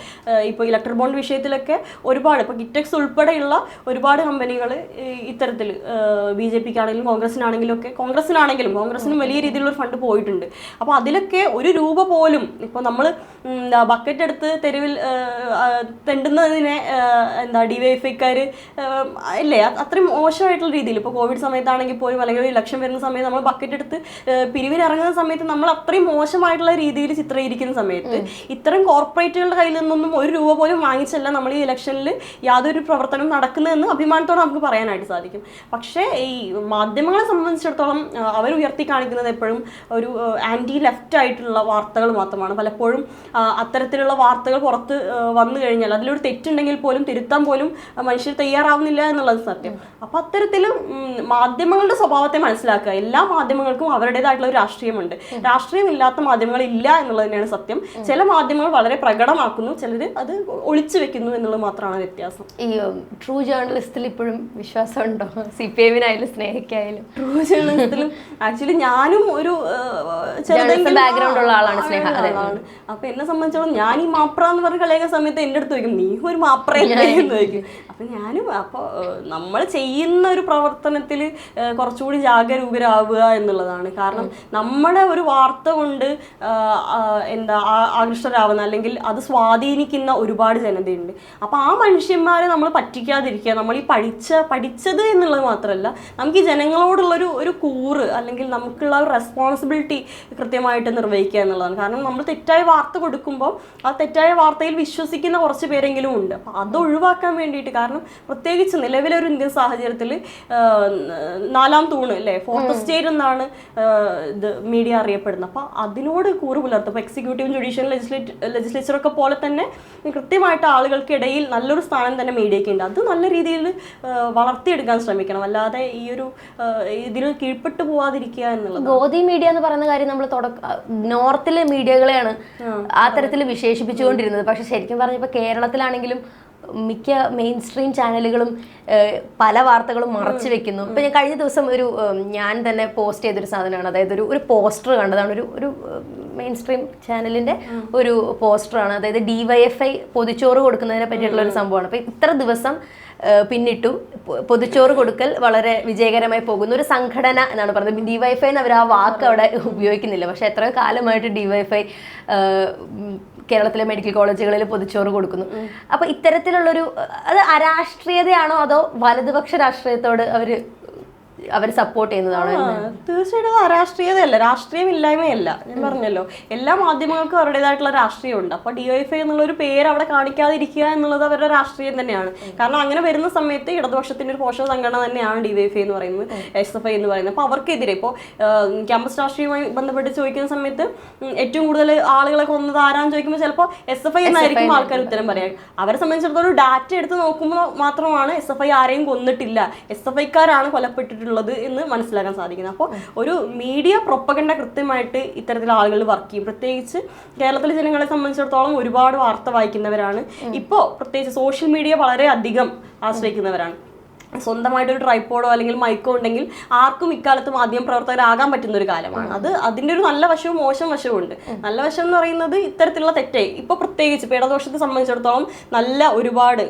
ഇപ്പോൾ ഇലക്ട്രിക് ബോണ്ട് വിഷയത്തിലൊക്കെ ഒരുപാട് ഇപ്പോൾ ഗിറ്റെക്സ് ഉൾപ്പെടെയുള്ള ഒരുപാട് കമ്പനികൾ ഇത്തരത്തിൽ ബി ജെ പിക്കാണെങ്കിലും കോൺഗ്രസിനാണെങ്കിലും ഒക്കെ കോൺഗ്രസിനാണെങ്കിലും കോൺഗ്രസിനും വലിയ രീതിയിലുള്ള ഫണ്ട് പോയിട്ടുണ്ട്. അപ്പോൾ അതിലൊക്കെ ഒരു രൂപ പോലും ഇപ്പോൾ നമ്മൾ ബക്കറ്റ് എടുത്ത് തെരുവിൽ തെണ്ടുന്നതിനെ എന്താ തെണ്ടുന്നതിനെ വൈ എന്താ ഐക്കാർ അല്ലേ അത് അത്രയും മോശമായിട്ടുള്ള രീതിയിൽ ഇപ്പോൾ കോവിഡ് സമയത്താണെങ്കിൽ പോലും അല്ലെങ്കിൽ ഒരു ഇലക്ഷൻ വരുന്ന നിൽക്കുന്ന സമയത്ത് നമ്മൾ ബക്കറ്റ് എടുത്ത് പിരിവിനിറങ്ങുന്ന സമയത്ത് നമ്മൾ അത്രയും മോശമായിട്ടുള്ള രീതിയിൽ ചിത്രീകരിക്കുന്ന സമയത്ത് ഇത്തരം കോർപ്പറേറ്റുകളുടെ കയ്യിൽ നിന്നൊന്നും ഒരു രൂപ പോലും വാങ്ങിച്ചല്ല നമ്മൾ ഈ ഇലക്ഷനിൽ യാതൊരു പ്രവർത്തനവും നടക്കുന്നതെന്ന് അഭിമാനത്തോടെ നമുക്ക് പറയാനായിട്ട് സാധിക്കും. പക്ഷേ ഈ മാധ്യമങ്ങളെ സംബന്ധിച്ചിടത്തോളം അവർ ഉയർത്തി കാണിക്കുന്നത് എപ്പോഴും ഒരു ആന്റി ലെഫ്റ്റ് ആയിട്ടുള്ള വാർത്തകൾ മാത്രമാണ്. പലപ്പോഴും അത്തരത്തിലുള്ള വാർത്തകൾ പുറത്ത് വന്നു കഴിഞ്ഞാൽ അതിലൊരു തെറ്റുണ്ടെങ്കിൽ പോലും തിരുത്താൻ പോലും മനുഷ്യർ തയ്യാറാവുന്നില്ല എന്നുള്ളത് സത്യം. അപ്പോൾ അത്തരത്തിലും മാധ്യമങ്ങളുടെ സ്വഭാവത്തെ മനസ്സിലാക്കുക എല്ലാ മാധ്യമങ്ങൾക്കും അവരുടേതായിട്ടുള്ള ഒരു രാഷ്ട്രീയമുണ്ട്. രാഷ്ട്രീയം ഇല്ലാത്ത മാധ്യമങ്ങൾ ഇല്ല എന്നുള്ളത് തന്നെയാണ് സത്യം. ചില മാധ്യമങ്ങൾ വളരെ പ്രകടമാക്കുന്നു ചിലർ അത് ഒളിച്ചു വെക്കുന്നു എന്നുള്ളത് മാത്രമാണ് വ്യത്യാസം. ഈ ട്രൂ ജേർണലിസ്റ്റിൽ ഇപ്പോഴും വിശ്വാസമുണ്ടോ? സി പി എമ്മിനായാലും സ്നേഹയ്ക്കായാലും ട്രൂ ജേർണലിസ്റ്റിലും ആക്ച്വലി ഞാനും ഒരു ബാക്ക്ഗ്രൗണ്ട് ഉള്ള ആളാണ് സ്നേഹ. ആളാണ്. അപ്പൊ എന്നെ സംബന്ധിച്ചോളം ഞാൻ ഈ മാപ്ര എന്ന് പറഞ്ഞ കളിയൊക്കെ സമയത്ത് എന്റെ അടുത്ത് ചോദിക്കും നീ ഒരു മാപ്രയല്ലേ എന്ന് ചോദിക്കും. അപ്പൊ ഞാനും അപ്പോൾ നമ്മൾ ചെയ്യുന്ന ഒരു പ്രവർത്തനത്തിൽ കുറച്ചുകൂടി ജാഗരൂകരാവുക എന്നുള്ളതാണ് കാരണം നമ്മുടെ ഒരു വാർത്ത കൊണ്ട് എന്താ ആകൃഷ്ടരാവുന്ന അല്ലെങ്കിൽ അത് സ്വാധീനിക്കുന്ന ഒരുപാട് ജനതയുണ്ട് അപ്പോൾ ആ മനുഷ്യന്മാരെ നമ്മൾ പറ്റിക്കാതിരിക്കുക നമ്മൾ ഈ പഠിച്ച പഠിച്ചത് എന്നുള്ളത് മാത്രമല്ല നമുക്ക് ഈ ജനങ്ങളോടുള്ളൊരു ഒരു കൂറ് അല്ലെങ്കിൽ നമുക്കുള്ള ഒരു റെസ്പോൺസിബിലിറ്റി കൃത്യമായിട്ട് നിർവഹിക്കുക എന്നുള്ളതാണ് കാരണം നമ്മൾ തെറ്റായ വാർത്ത കൊടുക്കുമ്പോൾ ആ തെറ്റായ വാർത്തയിൽ വിശ്വസിക്കുന്ന കുറച്ച് പേരെങ്കിലും ഉണ്ട് അപ്പോൾ അത് ഒഴിവാക്കാൻ വേണ്ടിയിട്ട് കാരണം പ്രത്യേകിച്ച് നിലവിലൊരു ഇന്ത്യൻ സാഹചര്യത്തിൽ നാലാം തൂണ് അല്ലേ ഫോർത്ത് സ്റ്റേറ്റ് എന്നാണ് ഇത് മീഡിയ അറിയപ്പെടുന്നത്. അപ്പോൾ അതിനോട് കൂറ് പുലർത്തും. അപ്പോൾ എക്സിക്യൂട്ടീവും ജുഡീഷ്യൽ ലെജിസ്ലേറ്റ് ലെജിസ്ലേച്ചറൊക്കെ പോലെ തന്നെ കൃത്യമായിട്ട് ആളുകൾക്കിടയിൽ നല്ലൊരു സ്ഥാനം തന്നെ മീഡിയയ്ക്ക് ഉണ്ട്. അത് നല്ല രീതിയിൽ വളർത്തിയെടുക്കാൻ ശ്രമിക്കണം. അല്ലാതെ ഈ ഒരു ഇതിന് കീഴ്പ്പെട്ടു പോവാതിരിക്കുക എന്നുള്ളത്. ഗോതി മീഡിയ എന്ന് പറയുന്ന കാര്യം നമ്മൾ തുടക്ക നോർത്തിലെ മീഡിയകളെയാണ് ആ തരത്തിൽ വിശേഷിപ്പിച്ചുകൊണ്ടിരുന്നത്. പക്ഷെ ശരിക്കും പറഞ്ഞപ്പോൾ കേരളത്തിലാണെങ്കിലും മിക്ക മെയിൻ സ്ട്രീം ചാനലുകളും പല വാർത്തകളും മറച്ചു വെക്കുന്നു. ഇപ്പൊ ഞാൻ കഴിഞ്ഞ ദിവസം ഒരു ഞാൻ തന്നെ പോസ്റ്റ് ചെയ്തൊരു സാധനമാണ്. അതായത് ഒരു ഒരു പോസ്റ്റർ കണ്ടതാണ്. ഒരു ഒരു മെയിൻ സ്ട്രീം ചാനലിന്റെ ഒരു പോസ്റ്ററാണ് അതായത് ഡിവൈഎഫ്ഐ പൊതിച്ചോറ് കൊടുക്കുന്നതിനെ പറ്റിയിട്ടുള്ള ഒരു സംഭവമാണ്. അപ്പൊ ഇത്ര ദിവസം പിന്നിട്ടു. പൊതിച്ചോറ് കൊടുക്കൽ വളരെ വിജയകരമായി പോകുന്ന. ഒരു സംഘടന എന്നാണ് പറയുന്നത് ഡിവൈഫൈ എന്ന് അവർ ആ വാക്ക് അവിടെ ഉപയോഗിക്കുന്നില്ല. പക്ഷെ എത്രയോ കാലമായിട്ട് ഡിവൈഫൈ കേരളത്തിലെ മെഡിക്കൽ കോളേജുകളിൽ പൊതിച്ചോറ് കൊടുക്കുന്നു. അപ്പൊ ഇത്തരത്തിലുള്ളൊരു അത് അരാഷ്ട്രീയതയാണോ അതോ വലതുപക്ഷ രാഷ്ട്രീയത്തോട് അവർ അവർ സപ്പോർട്ട് ചെയ്യുന്നതാണ് തീർച്ചയായിട്ടും അത് രാഷ്ട്രീയം രാഷ്ട്രീയമില്ലായ്മയല്ല. ഞാൻ പറഞ്ഞല്ലോ എല്ലാ മാധ്യമങ്ങൾക്കും അവരുടേതായിട്ടുള്ള രാഷ്ട്രീയമുണ്ട്. അപ്പോൾ ഡി വൈ ഐ എന്നുള്ള ഒരു പേര് അവിടെ കാണിക്കാതിരിക്കുക എന്നുള്ളത് അവരുടെ രാഷ്ട്രീയം തന്നെയാണ്. കാരണം അങ്ങനെ വരുന്ന സമയത്ത് ഇടതുപക്ഷത്തിന്റെ ഒരു പോഷക സംഘടന തന്നെയാണ് ഡി വൈ എഫ് എന്ന് പറയുന്നത് എസ് എഫ് ഐ എന്ന് പറയുന്നത്. അപ്പോൾ അവർക്കെതിരെ ഇപ്പോൾ ക്യാമ്പസ് രാഷ്ട്രീയവുമായി ബന്ധപ്പെട്ട് ചോദിക്കുന്ന സമയത്ത് ഏറ്റവും കൂടുതൽ ആളുകളെ കൊന്നത് ആരാന്ന് ചോദിക്കുമ്പോൾ ചിലപ്പോൾ എസ് എഫ് ഐ എന്നായിരിക്കും ആൾക്കാർ ഉത്തരം പറയാം. അവരെ സംബന്ധിച്ചിടത്തോളം ഡാറ്റ എടുത്ത് നോക്കുമ്പോൾ മാത്രമാണ് എസ് എഫ് ഐ ആരെയും കൊന്നിട്ടില്ല. എസ് എഫ് ഐക്കാരാണ് കൊലപ്പെട്ടിട്ടുള്ളത് എന്ന് മനസ്സിലാക്കാൻ സാധിക്കുന്നത് അപ്പോൾ ഒരു മീഡിയ പ്രൊപ്പകണ്ട കൃത്യമായിട്ട് ഇത്തരത്തിൽ ആളുകൾ വർക്ക് ചെയ്യും. പ്രത്യേകിച്ച് കേരളത്തിലെ ജനങ്ങളെ സംബന്ധിച്ചിടത്തോളം ഒരുപാട് വാർത്ത വായിക്കുന്നവരാണ്. ഇപ്പോൾ പ്രത്യേകിച്ച് സോഷ്യൽ മീഡിയ വളരെ അധികം ആശ്രയിക്കുന്നവരാണ്. സ്വന്തമായിട്ടൊരു ട്രൈപ്പോഡോ അല്ലെങ്കിൽ മൈക്കോ ഉണ്ടെങ്കിൽ ആർക്കും ഇക്കാലത്ത് മാധ്യമ പ്രവർത്തകരാകാൻ പറ്റുന്ന ഒരു കാലമാണ്. അത് അതിന്റെ ഒരു നല്ല വശവും മോശം വശവും ഉണ്ട്. നല്ല വശം എന്ന് പറയുന്നത് ഇത്തരത്തിലുള്ള തെറ്റേ ഇപ്പൊ പ്രത്യേകിച്ച് പേടദോഷത്തെ സംബന്ധിച്ചിടത്തോളം നല്ല ഒരുപാട്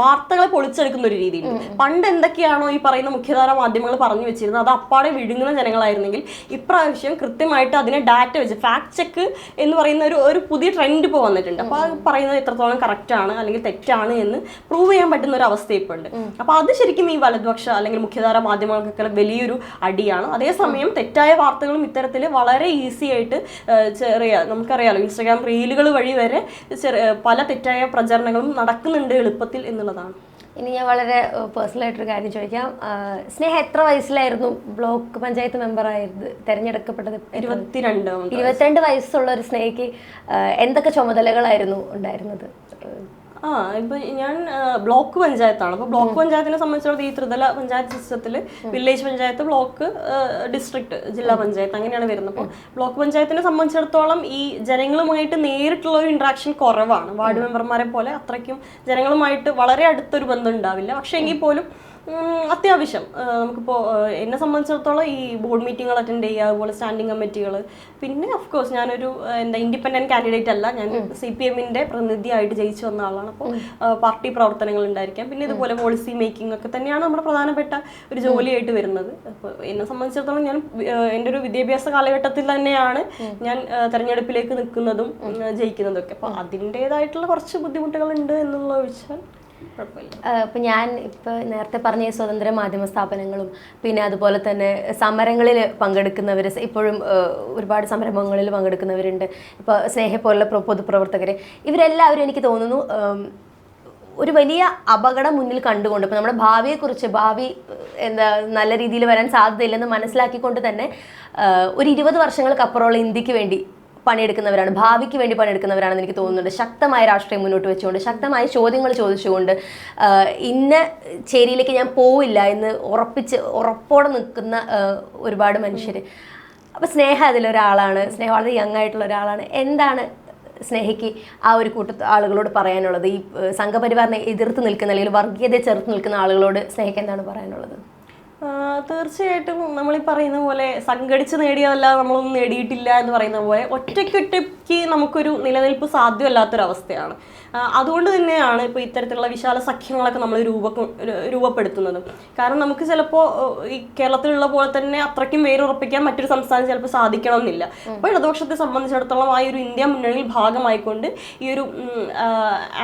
വാർത്തകളെ പൊളിച്ചെടുക്കുന്ന ഒരു രീതിയുണ്ട്. പണ്ട് എന്തൊക്കെയാണോ ഈ പറയുന്ന മുഖ്യധാര മാധ്യമങ്ങൾ പറഞ്ഞു വെച്ചിരുന്നത്. അത് അപ്പാടെ വിഴുങ്ങുന്ന ജനങ്ങളായിരുന്നെങ്കിൽ ഇപ്രാവശ്യം കൃത്യമായിട്ട് അതിനെ ഡാറ്റ വെച്ച് ഫാക്ട് ചെക്ക് എന്ന് പറയുന്ന ഒരു ഒരു പുതിയ ട്രെൻഡ് ഇപ്പോൾ വന്നിട്ടുണ്ട്. അപ്പോൾ പറയുന്നത് എത്രത്തോളം കറക്റ്റ് ആണ് അല്ലെങ്കിൽ തെറ്റാണ് എന്ന് പ്രൂവ് ചെയ്യാൻ പറ്റുന്ന ഒരു അവസ്ഥ ഇപ്പോൾ ഉണ്ട്. അപ്പോൾ അത് ശരിക്കും ഈ വലതുപക്ഷ അല്ലെങ്കിൽ മുഖ്യധാര മാധ്യമങ്ങൾക്കൊക്കെ വലിയൊരു അടിയാണ്. അതേസമയം തെറ്റായ വാർത്തകളും ഇത്തരത്തിൽ വളരെ ഈസി ആയിട്ട് ചെറിയ നമുക്കറിയാലോ ഇൻസ്റ്റാഗ്രാം റീലുകൾ വഴി വരെ പല തെറ്റായ പ്രചരണങ്ങളും നടക്കുന്നുണ്ട് എളുപ്പത്തിൽ എന്നുള്ളതാണ്. ഇനി ഞാൻ വളരെ പേഴ്സണൽ ആയിട്ടൊരു കാര്യം ചോദിക്കാം. സ്നേഹ എത്ര വയസ്സിലായിരുന്നു ബ്ലോക്ക് പഞ്ചായത്ത് തിരഞ്ഞെടുക്കപ്പെട്ടത് തെരഞ്ഞെടുക്കപ്പെട്ടത് ഇരുപത്തിരണ്ട് ഇരുപത്തിരണ്ട് വയസ്സുള്ള ഒരു സ്നേഹയ്ക്ക് എന്തൊക്കെ ചുമതലകളായിരുന്നു ഉണ്ടായിരുന്നത്? ആ ഇപ്പൊ ഞാൻ ബ്ലോക്ക് പഞ്ചായത്താണ്. അപ്പൊ ബ്ലോക്ക് പഞ്ചായത്തിനെ സംബന്ധിച്ചിടത്തോളം ഈ ത്രിതല പഞ്ചായത്ത് സിസ്റ്റത്തിൽ വില്ലേജ് പഞ്ചായത്ത് ബ്ലോക്ക് ഡിസ്ട്രിക്ട് ജില്ലാ പഞ്ചായത്ത് അങ്ങനെയാണ് വരുന്നത്. അപ്പോൾ ബ്ലോക്ക് പഞ്ചായത്തിനെ സംബന്ധിച്ചിടത്തോളം ഈ ജനങ്ങളുമായിട്ട് നേരിട്ടുള്ള ഒരു ഇന്ററാക്ഷൻ കുറവാണ്. വാർഡ് മെമ്പർമാരെ പോലെ അത്രയ്ക്കും ജനങ്ങളുമായിട്ട് വളരെ അടുത്തൊരു ബന്ധം ഉണ്ടാവില്ല. പക്ഷെ എങ്കിൽ പോലും അത്യാവശ്യം. നമുക്കിപ്പോൾ എന്നെ സംബന്ധിച്ചിടത്തോളം ഈ ബോർഡ് മീറ്റിങ്ങുകൾ അറ്റൻഡ് ചെയ്യുക അതുപോലെ സ്റ്റാൻഡിംഗ് കമ്മിറ്റികൾ പിന്നെ ഓഫ് കോഴ്സ് ഞാനൊരു എന്താ ഇൻഡിപെൻഡന്റ് കാൻഡിഡേറ്റ് അല്ല. ഞാൻ സി പി എമ്മിന്റെ പ്രതിനിധിയായിട്ട് ജയിച്ചു വന്ന ആളാണ്. അപ്പോൾ പാർട്ടി പ്രവർത്തനങ്ങൾ ഉണ്ടായിരിക്കാം. പിന്നെ ഇതുപോലെ പോളിസി മേക്കിംഗ് ഒക്കെ തന്നെയാണ് നമ്മുടെ പ്രധാനപ്പെട്ട ഒരു ജോലിയായിട്ട് വരുന്നത്. അപ്പോൾ എന്നെ സംബന്ധിച്ചിടത്തോളം ഞാൻ എന്റെ ഒരു വിദ്യാഭ്യാസ കാലഘട്ടത്തിൽ തന്നെയാണ് ഞാൻ തെരഞ്ഞെടുപ്പിലേക്ക് നിൽക്കുന്നതും ജയിക്കുന്നതും ഒക്കെ. അപ്പോൾ അതിന്റെതായിട്ടുള്ള കുറച്ച് ബുദ്ധിമുട്ടുകൾ ഉണ്ട് എന്നുള്ള ചോദിച്ചാൽ ഇപ്പം ഞാൻ ഇപ്പോൾ നേരത്തെ പറഞ്ഞ സ്വതന്ത്ര മാധ്യമ സ്ഥാപനങ്ങളും പിന്നെ അതുപോലെ തന്നെ സമരങ്ങളിൽ പങ്കെടുക്കുന്നവർ ഇപ്പോഴും ഒരുപാട് സംരംഭങ്ങളിൽ പങ്കെടുക്കുന്നവരുണ്ട്. ഇപ്പോൾ സ്നേഹ പോലുള്ള പ്ര- പൊതുപ്രവർത്തകർ ഇവരെല്ലാവരും എനിക്ക് തോന്നുന്നു ഒരു വലിയ അപകടം മുന്നിൽ കണ്ടുകൊണ്ട് ഇപ്പോൾ നമ്മുടെ ഭാവിയെക്കുറിച്ച് ഭാവി എന്താ നല്ല രീതിയിൽ വരാൻ സാധ്യതയില്ലെന്ന് മനസ്സിലാക്കിക്കൊണ്ട് തന്നെ ഒരു ഇരുപത് വർഷങ്ങൾക്കപ്പുറമുള്ള ഇന്ത്യയ്ക്ക് വേണ്ടി പണിയെടുക്കുന്നവരാണ് ഭാവിക്ക് വേണ്ടി പണിയെടുക്കുന്നവരാണെന്ന് എനിക്ക് തോന്നുന്നുണ്ട്. ശക്തമായ രാഷ്ട്രീയം മുന്നോട്ട് വെച്ചുകൊണ്ട് ശക്തമായ ചോദ്യങ്ങൾ ചോദിച്ചുകൊണ്ട് ഇന്ന ചേരിയിലേക്ക് ഞാൻ പോവില്ല എന്ന് ഉറപ്പിച്ച് ഉറപ്പോടെ നിൽക്കുന്ന ഒരുപാട് മനുഷ്യർ അപ്പോൾ സ്നേഹ അതിലൊരാളാണ് സ്നേഹ വളരെ യങ് ആയിട്ടുള്ള ഒരാളാണ്. എന്താണ് സ്നേഹയ്ക്ക് ആ ഒരു കൂട്ട ആളുകളോട് പറയാനുള്ളത്? ഈ സംഘപരിവാറിനെ എതിർത്ത് നിൽക്കുന്ന അല്ലെങ്കിൽ വർഗീയതയെ ചെറുത്ത് നിൽക്കുന്ന ആളുകളോട് സ്നേഹയ്ക്ക് എന്താണ് പറയാനുള്ളത്? തീർച്ചയായിട്ടും നമ്മൾ ഈ പറയുന്ന പോലെ സംഘടിച്ച് നേടിയതല്ല നമ്മളൊന്നും നേടിയിട്ടില്ല എന്ന് പറയുന്ന പോലെ ഒറ്റയ്ക്കൊറ്റയ്ക്ക് നമുക്കൊരു നിലനിൽപ്പ് സാധ്യമല്ലാത്തൊരവസ്ഥയാണ്. അതുകൊണ്ട് തന്നെയാണ് ഇപ്പോൾ ഇത്തരത്തിലുള്ള വിശാല സഖ്യങ്ങളൊക്കെ നമ്മൾ രൂപ രൂപപ്പെടുത്തുന്നത്. കാരണം നമുക്ക് ചിലപ്പോൾ ഈ കേരളത്തിലുള്ള പോലെ തന്നെ അത്രയ്ക്കും വേരുറപ്പിക്കാൻ മറ്റൊരു സംസ്ഥാനം ചിലപ്പോൾ സാധിക്കണമെന്നില്ല. അപ്പോൾ ഇടതുപക്ഷത്തെ സംബന്ധിച്ചിടത്തോളം ആ ഒരു ഇന്ത്യ മുന്നണിയിൽ ഭാഗമായിക്കൊണ്ട് ഈ ഒരു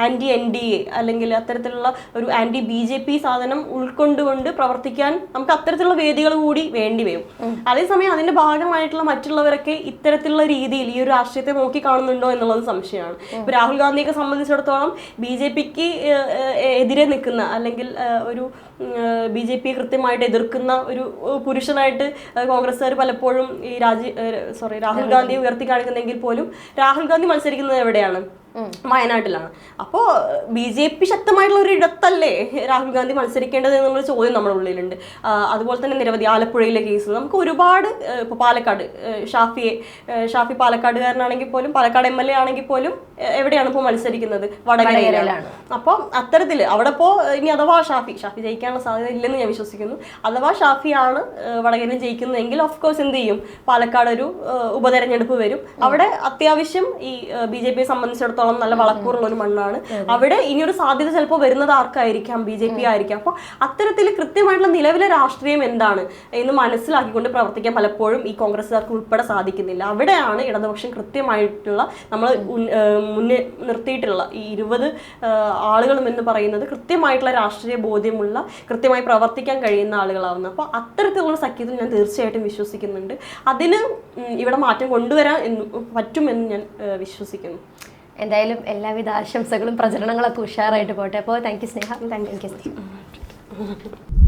ആന്റി എൻ ഡി എ അല്ലെങ്കിൽ അത്തരത്തിലുള്ള ഒരു ആന്റി ബി ജെ പി സാധനം ഉൾക്കൊണ്ടുകൊണ്ട് പ്രവർത്തിക്കാൻ നമുക്ക് അത്തരത്തിലുള്ള വേദികൾ കൂടി വേണ്ടി വരും. അതേസമയം അതിന്റെ ഭാഗമായിട്ടുള്ള മറ്റുള്ളവരൊക്കെ ഇത്തരത്തിലുള്ള രീതിയിൽ ഈ ഒരു രാഷ്ട്രീയത്തെ നോക്കി കാണുന്നുണ്ടോ എന്നുള്ളത് സംശയമാണ്. ഇപ്പൊ രാഹുൽ ഗാന്ധിയൊക്കെ സംബന്ധിച്ചിടത്തോളം ബി ജെ പിക്ക് എതിരെ നിൽക്കുന്ന അല്ലെങ്കിൽ ഒരു ബി ജെ പി കൃത്യമായിട്ട് എതിർക്കുന്ന ഒരു പുരുഷനായിട്ട് കോൺഗ്രസ്സുകാർ പലപ്പോഴും ഈ രാജി സോറി രാഹുൽ ഗാന്ധിയെ ഉയർത്തി കാണിക്കുന്നെങ്കിൽ പോലും രാഹുൽ ഗാന്ധി മത്സരിക്കുന്നത് എവിടെയാണ്? വയനാട്ടിലാണ്. അപ്പോൾ ബി ജെ പി ശക്തമായിട്ടുള്ള ഒരു ഇടത്തല്ലേ രാഹുൽ ഗാന്ധി മത്സരിക്കേണ്ടത് എന്നുള്ള ചോദ്യം നമ്മുടെ ഉള്ളിലുണ്ട്. അതുപോലെ തന്നെ നിരവധി ആലപ്പുഴയിലെ കേസ് നമുക്ക് ഒരുപാട് ഇപ്പോൾ പാലക്കാട് ഷാഫിയെ ഷാഫി പാലക്കാടുകാരനാണെങ്കിൽ പോലും പാലക്കാട് എം എൽ എ ആണെങ്കിൽ പോലും എവിടെയാണ് ഇപ്പോൾ മത്സരിക്കുന്നത്? വടകരയിലാണ്. അപ്പോൾ അത്തരത്തിൽ അവിടെ ഇപ്പോൾ ഇനി അഥവാ ഷാഫി ഷാഫി ജയിക്കാനുള്ള സാധ്യത ഇല്ലെന്ന് ഞാൻ വിശ്വസിക്കുന്നു. അഥവാ ഷാഫിയാണ് വടകരയിൽ ജയിക്കുന്നതെങ്കിൽ ഓഫ് കോഴ്സ് എന്ത് ചെയ്യും? പാലക്കാട് ഒരു ഉപതെരഞ്ഞെടുപ്പ് വരും. അവിടെ അത്യാവശ്യം ഈ ബി ജെ പിയെ സംബന്ധിച്ചിടത്തോളം നല്ല വളക്കൂറുള്ള ഒരു മണ്ണാണ്. അവിടെ ഇനിയൊരു സാധ്യത ചിലപ്പോൾ വരുന്നത് ആർക്കായിരിക്കാം? ബി ജെ പി ആയിരിക്കാം. അപ്പോൾ അത്തരത്തിൽ കൃത്യമായിട്ടുള്ള നിലവിലെ രാഷ്ട്രീയം എന്താണ് എന്ന് മനസ്സിലാക്കിക്കൊണ്ട് പ്രവർത്തിക്കാൻ പലപ്പോഴും ഈ കോൺഗ്രസ്സുകാർക്ക് ഉൾപ്പെടെ സാധിക്കുന്നില്ല. അവിടെയാണ് ഇടതുപക്ഷം കൃത്യമായിട്ടുള്ള നമ്മൾ മുന്നേ നിർത്തിയിട്ടുള്ള ഈ ഇരുപത് ആളുകളും എന്ന് പറയുന്നത് കൃത്യമായിട്ടുള്ള രാഷ്ട്രീയ ബോധ്യമുള്ള കൃത്യമായി പ്രവർത്തിക്കാൻ കഴിയുന്ന ആളുകളാവുന്നത് അപ്പോൾ അത്തരത്തിലുള്ള സഖ്യത്തിൽ ഞാൻ തീർച്ചയായിട്ടും വിശ്വസിക്കുന്നുണ്ട്. അതിന് ഇവിടെ മാറ്റം കൊണ്ടുവരാൻ എന്ന് പറ്റുമെന്ന് ഞാൻ വിശ്വസിക്കുന്നു. എന്തായാലും എല്ലാവിധ ആശംസകളും പ്രചരണങ്ങളൊക്കെ ഉഷാറായിട്ട് പോട്ടെ. അപ്പോൾ thank you Sneha. Thank you Sneha